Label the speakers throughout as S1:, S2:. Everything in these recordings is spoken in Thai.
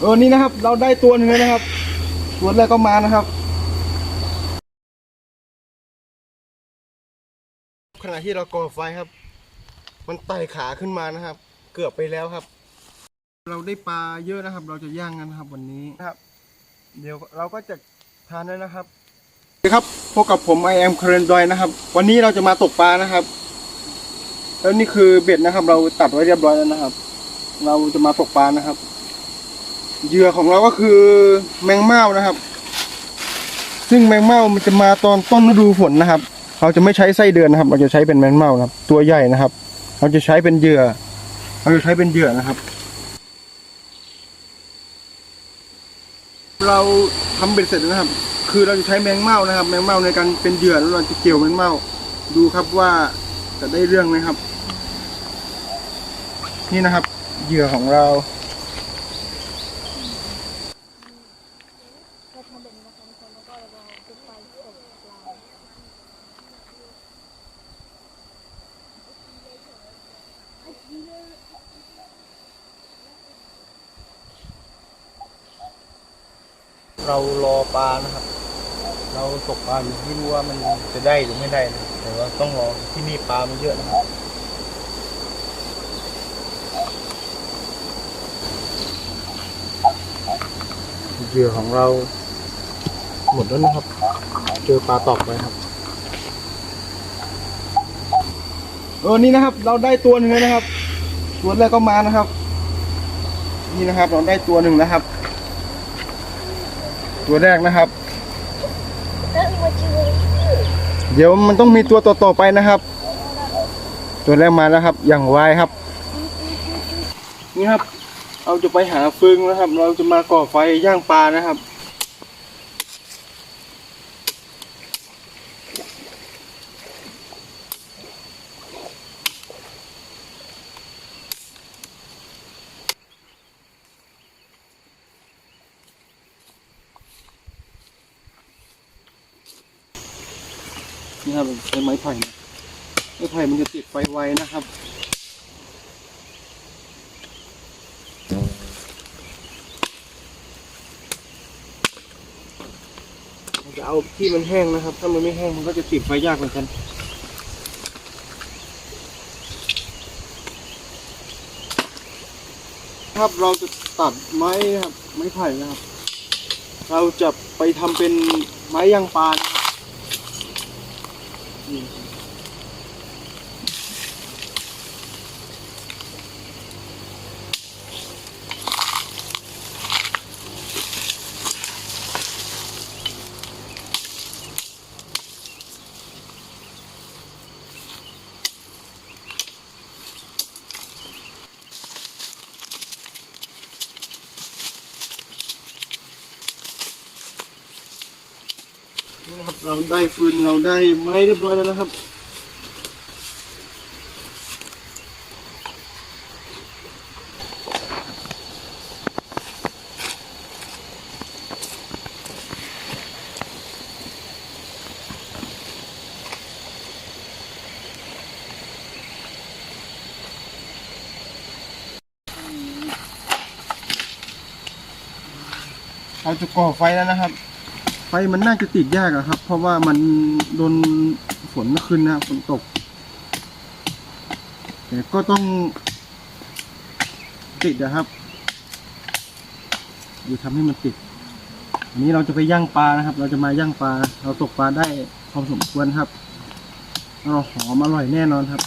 S1: เออนี่นะครับ เราได้ตัวหนึ่งแล้วนะครับ ตัวแรกก็มานะครับ ขณะที่เราก่อไฟครับ มันไต่ขาขึ้นมานะครับ เกือบไปแล้วครับ เราได้ปลาเยอะนะครับ เราจะย่างกันนะครับ วันนี้นะครับ เดี๋ยวเราก็จะทานแล้วนะครับสวัสดีครับพบกับผม I am c a r e n d o y นะครับ วันนี้เราจะมาตกปลานะครับ แล้วนี่คือเบ็ดนะครับ เราตัดไว้เรียบร้อยแล้วนะครับ เราจะมาตกปลานะครับ เหยื่อของเราก็คือแมงเม่านะครับ ซึ่งแมงเม่ามันจะมาตอนต้นฤดูฝนนะครับเราจะไม่ใช้ไส้เดือนนะครับ เราจะใช้เป็นแมงเม่านะครับ ตัวใหญ่นะครับ เราจะใช้เป็นเหยื่อ เราจะใช้เป็นเหยื่อนะครับ เราทำเบ็ดเสร็จนะครับ คือเราจะใช้แมงเม่านะครับ แมงเม่าในการเป็นเหยื่อแล้วเราจะเกี่ยวแมงเม่าดูครับว่าจะได้เรื่องไหมครับ นี่นะครับ เหยื่อของเรา
S2: ทำแบบนี้นะคะทุกคนแล้วก็เราจุดไฟตกปลา
S1: เรารอปลานะครับ เราตกปลาอยู่ไม่รู้ว่ามันจะได้หรือไม่ได้นะแต่ว่าต้องรอที่นี่ปลามันเยอะนะครับเหยื่อของเราหมดแล้วนะครับ เจอปลาตอกไปครับเออนี่นะครับ เราได้ตัวหนึ่งแล้วนะครับ ตัวแรกก็มานะครับ นี่นะครับ เราได้ตัวหนึ่งนะครับ ตัวแรกนะครับ เดี๋ยวมันต้องมีตัวต่อๆไปนะครับ ตัวแรกมาแล้วครับ อย่างไวครับ นี่ครับ เราจะไปหาฟืนนะครับ เราจะมาก่อไฟย่างปลานะครับ นี่ครับใช้ไม้ไผ่ไม้ไผ่มันจะติดไฟไวนะครับจะเอาที่มันแห้งนะครับ ถ้ามันไม่แห้งมันก็จะติดไฟยากเหมือนกันครับเราจะตัดไม้ครับไม้ไผ่นะครับ เราจะไปทำเป็นไม้ย่างปลานะครับนี่ครับนี่นะครับ เราได้ฟืนเราได้ไม้เรียบร้อยแล้วนะครับ เราจะก่อไฟแล้วนะครับ ไฟมันน่าจะติดยากอะครับ เพราะว่ามันโดนฝนเมื่อคืนนะฝนตก แต่ก็ต้องติดนะครับ อยู่ทำให้มันติด อันนี้เราจะไปย่างปลานะครับ เราจะมาย่างปลา เราตกปลาได้พอสมควรครับเราหอมอร่อยแน่นอนครับ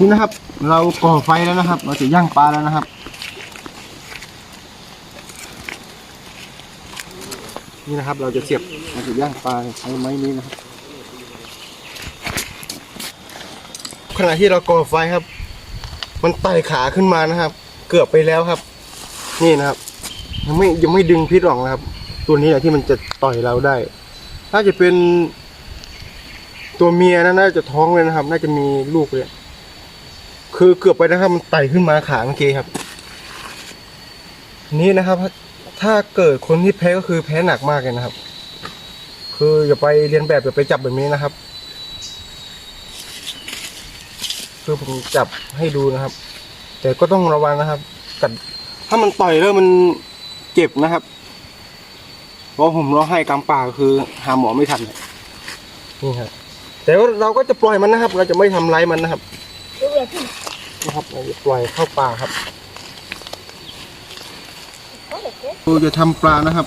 S1: นี่นะครับ เราก่อไฟแล้วนะครับ เราจะย่างปลาแล้วนะครับ นี่นะครับ เราจะเสียบเราจะย่างปลาใช้ไม้นี้นะครับ ขณะที่เราก่อไฟครับ มันไต่ขาขึ้นมานะครับ เกือบไปแล้วครับ นี่นะครับ ยังไม่ยังไม่ดึงพิษออกนะครับ ตัวนี้แหละที่มันจะต่อยเราได้ ถ้าจะเป็นตัวเมียนะน่าจะท้องเลยนะครับ น่าจะมีลูกเลย คือเกือบไปนะครับ มันไต่ขึ้นมาขาเมื่อกี้ครับ นี่นะครับ ถ้าเกิดคนที่แพ้ก็คือแพ้หนักมากเลยนะครับ คืออย่าไปเรียนแบบอย่าไปจับแบบนี้นะครับ คือผมจับให้ดูนะครับ แต่ก็ต้องระวังนะครับ กัดถ้ามันต่อยแล้วมันเจ็บนะครับเพราะผมร้องไห้กลางป่าคือหาหมอไม่ทันนี่ครับแต่ว่าเราก็จะปล่อยมันนะครับ เราจะไม่ทำร้ายมันนะครับ
S2: เลยพี่
S1: นะครับเราจะปล่อยเข้าป่าครับ
S2: เด็กเล็ก
S1: เราจะทำปลานะครับ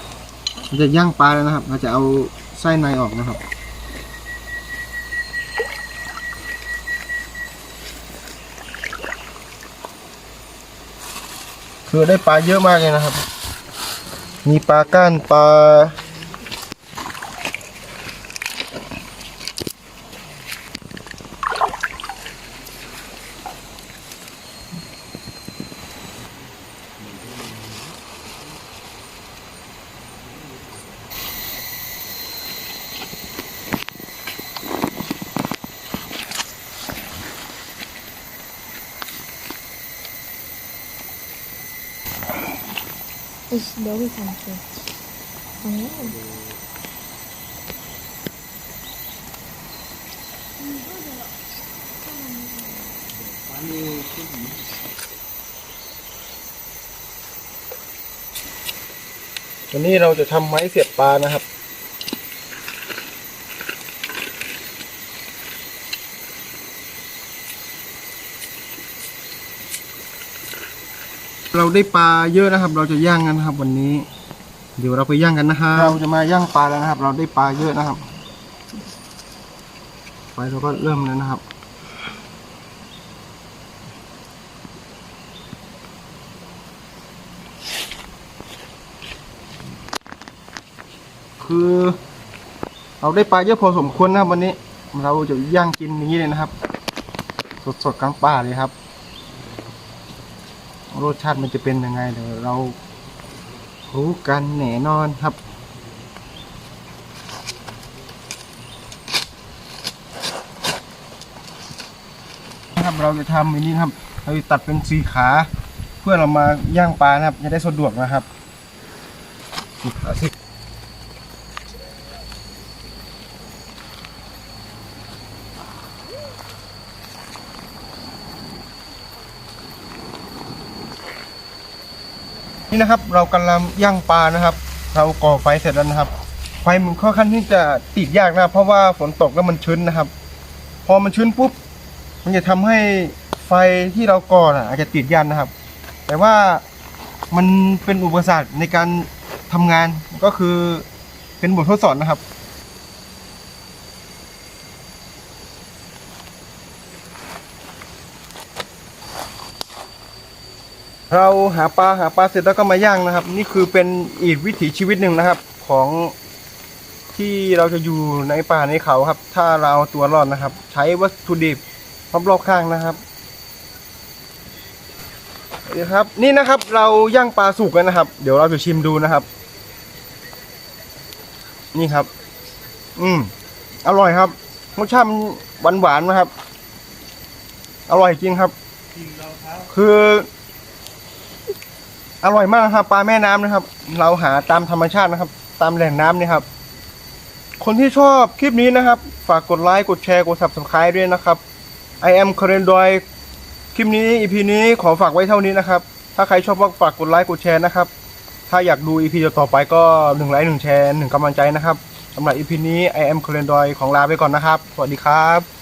S1: เราจะย่างปลาแล้วนะครับ เราจะเอาไส้ในออกนะครับคือได้ปลาเยอะมากเลยนะครับ มีปลาก้านปลา
S2: อีกเดี๋ยวพี่ทำเองอ๋อ
S1: วันนี้เราจะทำไม้เสียบปลานะครับ เราได้ปลาเยอะนะครับ เราจะย่างกันนะครับ วันนี้ เดี๋ยวเราไปย่างกันนะครับเราจะมาย่างปลาแล้วนะครับ เราได้ปลาเยอะนะครับไฟเราก็เริ่มแล้วนะครับคือเราได้ปลาเยอะพอสมควรนะครับวันนี้ เราจะย่างกินนี้เลยนะครับ สดๆกลางป่าเลยครับ รสชาติมันจะเป็นยังไงเดี๋ยวเรารู้กันแน่นอนครับครับเราจะทำอันนี้ครับ เราจะตัดเป็นสีขา เพื่อเรามาย่างปลานะครับ จะได้สะดวกนะครับสีขาสิ นี่นะครับ เรากำลังย่างปลานะครับ เราก่อไฟเสร็จแล้วนะครับ ไฟมันค่อนข้างที่จะติดยากนะเพราะว่าฝนตกแล้วมันชื้นนะครับ พอมันชื้นปุ๊บ มันจะทำให้ไฟที่เราก่อนะอาจจะติดยันนะครับ แต่ว่ามันเป็นอุปสรรคในการทำงานก็คือเป็นบททดสอบนะครับ เราหาปลาหาปลาเสร็จแล้วก็มาย่างนะครับ นี่คือเป็นอีกวิถีชีวิตหนึ่งนะครับ ของที่เราจะอยู่ในป่าในเขาครับ ถ้าเราเอาตัวรอดนะครับ ใช้วัตถุดิบรอบๆข้างนะครับนี่ครับ นี่นะครับเราย่างปลาสุกกันนะครับ เดี๋ยวเราจะชิมดูนะครับ นี่ครับ อืมอร่อยครับรสชาติหวานหวานๆนะครับ อร่อยจริงครับ คือ อร่อยมากนะครับ ปลาแม่น้ำนะครับ เราหาตามธรรมชาตินะครับ ตามแหล่งน้ำนี่ครับ คนที่ชอบคลิปนี้นะครับ ฝากกดไลค์กดแชร์กด subscribe ด้วยนะครับ I am c o r e n d o y คลิปนี้ EP นี้ขอฝากไว้เท่านี้นะครับ ถ้าใครชอบก็ฝากกดไลค์กดแชร์นะครับ ถ้าอยากดู EP ต่อไปก็หนึ่งไลค์หนึ่งแชร์หนึ่งกำลังใจนะครับสำหรับ EP นี้ I am c o r e n d o y ของลาไปก่อนนะครับ สวัสดีครับ